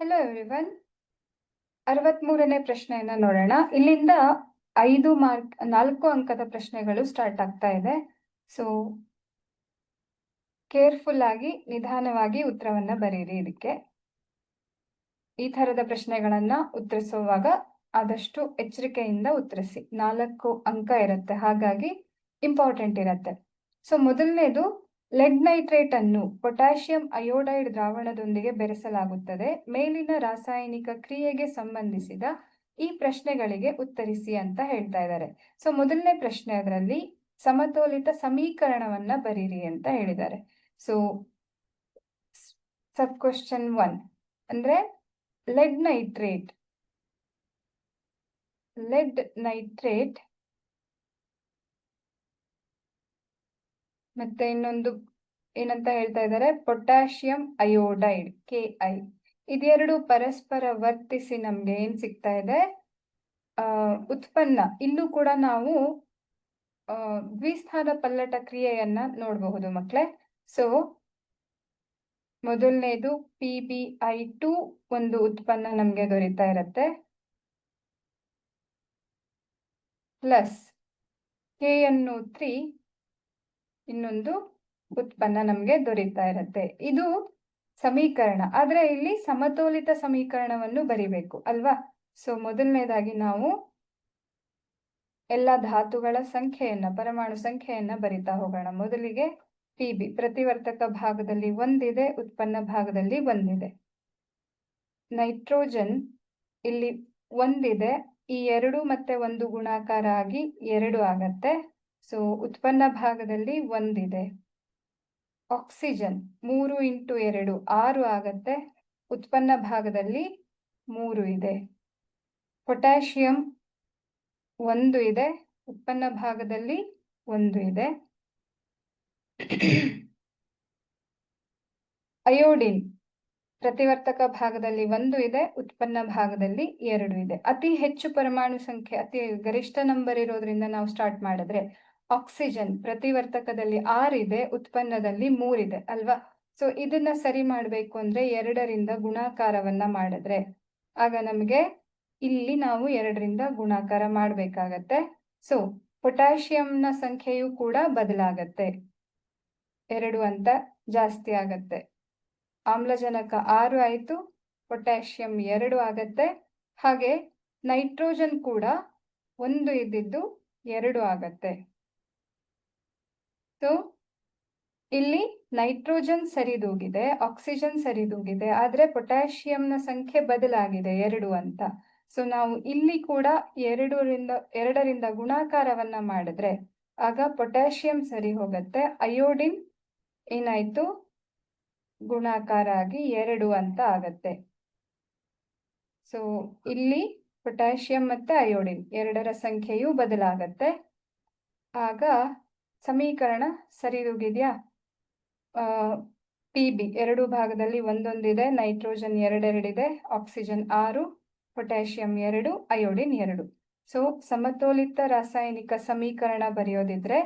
Hello everyone ಅರವತ್ಮೂರನೇ ಪ್ರಶ್ನೆಯನ್ನ ನೋಡೋಣ. ಇಲ್ಲಿಂದ ಐದು ಮಾರ್ಕ್, ನಾಲ್ಕು ಅಂಕದ ಪ್ರಶ್ನೆಗಳು ಸ್ಟಾರ್ಟ್ ಆಗ್ತಾ ಇದೆ. ಸೊ ಕೇರ್ಫುಲ್ ಆಗಿ, ನಿಧಾನವಾಗಿ ಉತ್ತರವನ್ನ ಬರೀರಿ ಇದಕ್ಕೆ ಈ ತರದ ಪ್ರಶ್ನೆಗಳನ್ನ ಉತ್ತರಿಸುವಾಗ ಆದಷ್ಟು ಎಚ್ಚರಿಕೆಯಿಂದ ಉತ್ತರಿಸಿ. ನಾಲ್ಕು ಅಂಕ ಇರುತ್ತೆ, ಹಾಗಾಗಿ ಇಂಪಾರ್ಟೆಂಟ್ ಇರುತ್ತೆ. ಸೊ ಮೊದಲನೇದು ಲೆಡ್ ನೈಟ್ರೇಟ್ ಅನ್ನು ಪೊಟ್ಯಾಷಿಯಂ ಅಯೋಡೈಡ್ ದ್ರಾವಣದೊಂದಿಗೆ ಬೆರೆಸಲಾಗುತ್ತದೆ. ಮೇಲಿನ ರಾಸಾಯನಿಕ ಕ್ರಿಯೆಗೆ ಸಂಬಂಧಿಸಿದ ಈ ಪ್ರಶ್ನೆಗಳಿಗೆ ಉತ್ತರಿಸಿ ಅಂತ ಹೇಳ್ತಾ ಇದ್ದಾರೆ. ಸೊ ಮೊದಲನೇ ಪ್ರಶ್ನೆ ಅದರಲ್ಲಿ ಸಮತೋಲಿತ ಸಮೀಕರಣವನ್ನ ಬರೀರಿ ಅಂತ ಹೇಳಿದ್ದಾರೆ. ಸೊ ಸಬ್ ಕ್ವಶನ್ ಒನ್ ಅಂದ್ರೆ ಲೆಡ್ ನೈಟ್ರೇಟ್ ಲೆಡ್ ನೈಟ್ರೇಟ್ ಮತ್ತೆ ಇನ್ನೊಂದು ಏನಂತ ಹೇಳ್ತಾ ಇದ್ದಾರೆ? ಪೊಟ್ಯಾಷಿಯಂ ಅಯೋಡೈಡ್ ಕೆ ಐ ಇದೆರಡು ಪರಸ್ಪರ ವರ್ತಿಸಿ ನಮ್ಗೆ ಏನ್ ಸಿಗ್ತಾ ಇದೆ? ಉತ್ಪನ್ನ. ಇಲ್ಲೂ ಕೂಡ ನಾವು ದ್ವಿಸ್ಥಾನ ಪಲ್ಲಟ ಕ್ರಿಯೆಯನ್ನ ನೋಡಬಹುದು ಮಕ್ಕಳೇ ಸೊ ಮೊದಲನೇದು ಪಿ ಬಿ ಐ ಟು ಒಂದು ಉತ್ಪನ್ನ ನಮ್ಗೆ ದೊರೀತಾ ಇರತ್ತೆ. ಪ್ಲಸ್ ಕೆ ಅನ್ನು ತ್ರೀ ಇನ್ನೊಂದು ಉತ್ಪನ್ನ ನಮ್ಗೆ ದೊರೀತಾ ಇರತ್ತೆ. ಇದು ಸಮೀಕರಣ. ಆದ್ರೆ ಇಲ್ಲಿ ಸಮತೋಲಿತ ಸಮೀಕರಣವನ್ನು ಬರಿಬೇಕು, ಅಲ್ವಾ? ಸೊ ಮೊದಲನೇದಾಗಿ ನಾವು ಎಲ್ಲ ಧಾತುಗಳ ಸಂಖ್ಯೆಯನ್ನ, ಪರಮಾಣು ಸಂಖ್ಯೆಯನ್ನ ಬರಿತಾ ಹೋಗೋಣ. ಮೊದಲಿಗೆ ಪಿ ಬಿ ಪ್ರತಿವರ್ತಕ ಭಾಗದಲ್ಲಿ ಒಂದಿದೆ, ಉತ್ಪನ್ನ ಭಾಗದಲ್ಲಿ ಒಂದಿದೆ. ನೈಟ್ರೋಜನ್ ಇಲ್ಲಿ ಒಂದಿದೆ, ಈ ಎರಡು ಮತ್ತೆ ಒಂದು ಗುಣಾಕಾರ ಆಗಿ ಎರಡು ಆಗತ್ತೆ. ಸೊ ಉತ್ಪನ್ನ ಭಾಗದಲ್ಲಿ ಒಂದಿದೆ. ಆಕ್ಸಿಜನ್ ಮೂರು ಇಂಟು ಎರಡು, ಆರು ಆಗತ್ತೆ. ಉತ್ಪನ್ನ ಭಾಗದಲ್ಲಿ ಮೂರು ಇದೆ. ಪೊಟ್ಯಾಷಿಯಂ ಒಂದು ಇದೆ. ಉತ್ಪನ್ನ ಭಾಗದಲ್ಲಿ ಒಂದು ಇದೆ. ಅಯೋಡಿನ್ ಪ್ರತಿವರ್ತಕ ಭಾಗದಲ್ಲಿ ಒಂದು ಇದೆ, ಉತ್ಪನ್ನ ಭಾಗದಲ್ಲಿ ಎರಡು ಇದೆ. ಅತಿ ಹೆಚ್ಚು ಪರಮಾಣು ಸಂಖ್ಯೆ, ಅತಿ ಗರಿಷ್ಠ ನಂಬರ್ ಇರೋದ್ರಿಂದ ನಾವು ಸ್ಟಾರ್ಟ್ ಮಾಡಿದ್ರೆ ಆಕ್ಸಿಜನ್ ಪ್ರತಿವರ್ತಕದಲ್ಲಿ ಆರಿದೆ ಉತ್ಪನ್ನದಲ್ಲಿ ಮೂರಿದೆ ಅಲ್ವಾ? ಸೊ ಇದನ್ನ ಸರಿ ಮಾಡ್ಬೇಕು ಅಂದ್ರೆ ಎರಡರಿಂದ ಗುಣಾಕಾರವನ್ನ ಮಾಡಿದ್ರೆ, ಆಗ ನಮಗೆ ಇಲ್ಲಿ ನಾವು ಎರಡರಿಂದ ಗುಣಾಕಾರ ಮಾಡ್ಬೇಕಾಗತ್ತೆ. ಸೊ ಪೊಟ್ಯಾಷಿಯಂನ ಸಂಖ್ಯೆಯು ಕೂಡ ಬದಲಾಗತ್ತೆ. ಎರಡು ಅಂತ ಜಾಸ್ತಿ ಆಗತ್ತೆ. ಆಮ್ಲಜನಕ ಆರು ಆಯಿತು, ಪೊಟ್ಯಾಷಿಯಂ ಎರಡು ಆಗತ್ತೆ. ಹಾಗೆ ನೈಟ್ರೋಜನ್ ಕೂಡ ಒಂದು ಇದ್ದಿದ್ದು ಎರಡು ಆಗತ್ತೆ. ಸೊ ಇಲ್ಲಿ ನೈಟ್ರೋಜನ್ ಸರಿದೂಗಿದೆ, ಆಕ್ಸಿಜನ್ ಸರಿದೂಗಿದೆ, ಆದ್ರೆ ಪೊಟ್ಯಾಷಿಯಂನ ಸಂಖ್ಯೆ ಬದಲಾಗಿದೆ ಎರಡು ಅಂತ. ಸೊ ನಾವು ಇಲ್ಲಿ ಕೂಡ ಎರಡರಿಂದ ಎರಡರಿಂದ ಗುಣಾಕಾರವನ್ನ ಮಾಡಿದ್ರೆ ಆಗ ಪೊಟ್ಯಾಷಿಯಂ ಸರಿ ಹೋಗತ್ತೆ, ಅಯೋಡಿನ್ ಏನಾಯ್ತು? ಗುಣಾಕಾರ ಆಗಿ ಎರಡು ಅಂತ ಆಗತ್ತೆ. ಸೊ ಇಲ್ಲಿ ಪೊಟ್ಯಾಷಿಯಂ ಮತ್ತೆ ಅಯೋಡಿನ್ ಎರಡರ ಸಂಖ್ಯೆಯು ಬದಲಾಗತ್ತೆ. ಆಗ ಸಮೀಕರಣ ಸರಿದೂಗಿದೆಯಾ? ಪಿ ಬಿ ಎರಡು ಭಾಗದಲ್ಲಿ ಒಂದೊಂದಿದೆ, ನೈಟ್ರೋಜನ್ ಎರಡೆರಡಿದೆ, ಆಕ್ಸಿಜನ್ ಆರು, ಪೊಟ್ಯಾಷಿಯಂ ಎರಡು, ಅಯೋಡಿನ್ ಎರಡು. ಸೊ ಸಮತೋಲಿತ ರಾಸಾಯನಿಕ ಸಮೀಕರಣ ಬರೆಯೋದಿದ್ರೆ,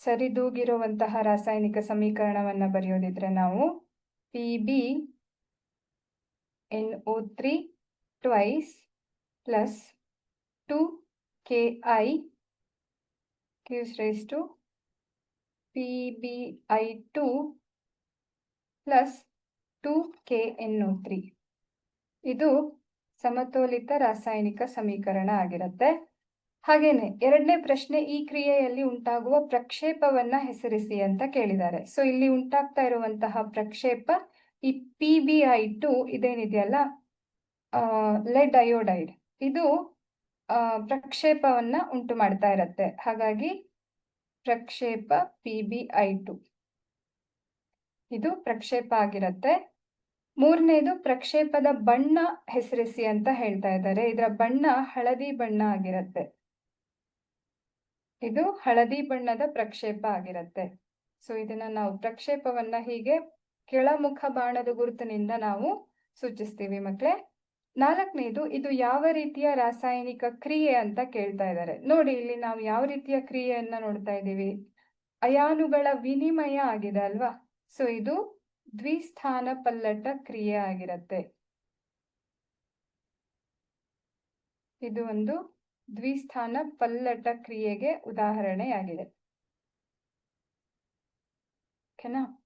ಸರಿದೂಗಿರುವಂತಹ ರಾಸಾಯನಿಕ ಸಮೀಕರಣವನ್ನ ಬರೆಯೋದಿದ್ರೆ ನಾವು P B N O three twice plus two K I gives raised to PbI2 plus 2KNO3 ಇದು ಸಮತೋಲಿತ ರಾಸಾಯನಿಕ ಸಮೀಕರಣ ಆಗಿರುತ್ತೆ. ಹಾಗೇನೆ ಎರಡನೇ ಪ್ರಶ್ನೆ ಈ ಕ್ರಿಯೆಯಲ್ಲಿ ಉಂಟಾಗುವ ಪ್ರಕ್ಷೇಪವನ್ನ ಹೆಸರಿಸಿ ಅಂತ ಕೇಳಿದ್ದಾರೆ. ಸೊ ಇಲ್ಲಿ ಉಂಟಾಗ್ತಾ ಇರುವಂತಹ ಪ್ರಕ್ಷೇಪ ಈ ಪಿ ಬಿ ಐ ಟು ಇದೇನಿದೆಯಲ್ಲ? ಲೆಡ್ ಅಯೋಡೈಡ್ ಇದು ಪ್ರಕ್ಷೇಪವನ್ನ ಉಂಟು ಮಾಡ್ತಾ ಇರತ್ತೆ. ಹಾಗಾಗಿ ಪ್ರಕ್ಷೇಪ ಪಿ ಬಿ ಐ ಟು ಇದು ಪ್ರಕ್ಷೇಪ ಆಗಿರತ್ತೆ. ಮೂರನೇದು ಪ್ರಕ್ಷೇಪದ ಬಣ್ಣ ಹೆಸರಿಸಿ ಅಂತ ಹೇಳ್ತಾ ಇದ್ದಾರೆ. ಇದರ ಬಣ್ಣ ಹಳದಿ ಬಣ್ಣ ಆಗಿರತ್ತೆ. ಇದು ಹಳದಿ ಬಣ್ಣದ ಪ್ರಕ್ಷೇಪ ಆಗಿರತ್ತೆ. ಸೊ ಇದನ್ನ ನಾವು ಪ್ರಕ್ಷೇಪವನ್ನ ಹೀಗೆ ಕೆಳಮುಖ ಬಾಣದ ಗುರುತಿನಿಂದ ನಾವು ಸೂಚಿಸ್ತೀವಿ ಮಕ್ಳೇ. ನಾಲ್ಕನೇದು, ಇದು ಯಾವ ರೀತಿಯ ರಾಸಾಯನಿಕ ಕ್ರಿಯೆ ಅಂತ ಕೇಳ್ತಾ ಇದ್ದಾರೆ. ನೋಡಿ, ಇಲ್ಲಿ ನಾವು ಯಾವ ರೀತಿಯ ಕ್ರಿಯೆಯನ್ನ ನೋಡ್ತಾ ಇದ್ದೀವಿ? ಅಯಾನುಗಳ ವಿನಿಮಯ ಆಗಿದೆ ಅಲ್ವಾ? ಸೊ, ಇದು ದ್ವಿಸ್ಥಾನ ಪಲ್ಲಟ ಕ್ರಿಯೆ ಆಗಿರತ್ತೆ. ಇದು ಒಂದು ದ್ವಿಸ್ಥಾನ ಪಲ್ಲಟ ಕ್ರಿಯೆಗೆ ಉದಾಹರಣೆಯಾಗಿದೆ. ಓಕೆನಾ?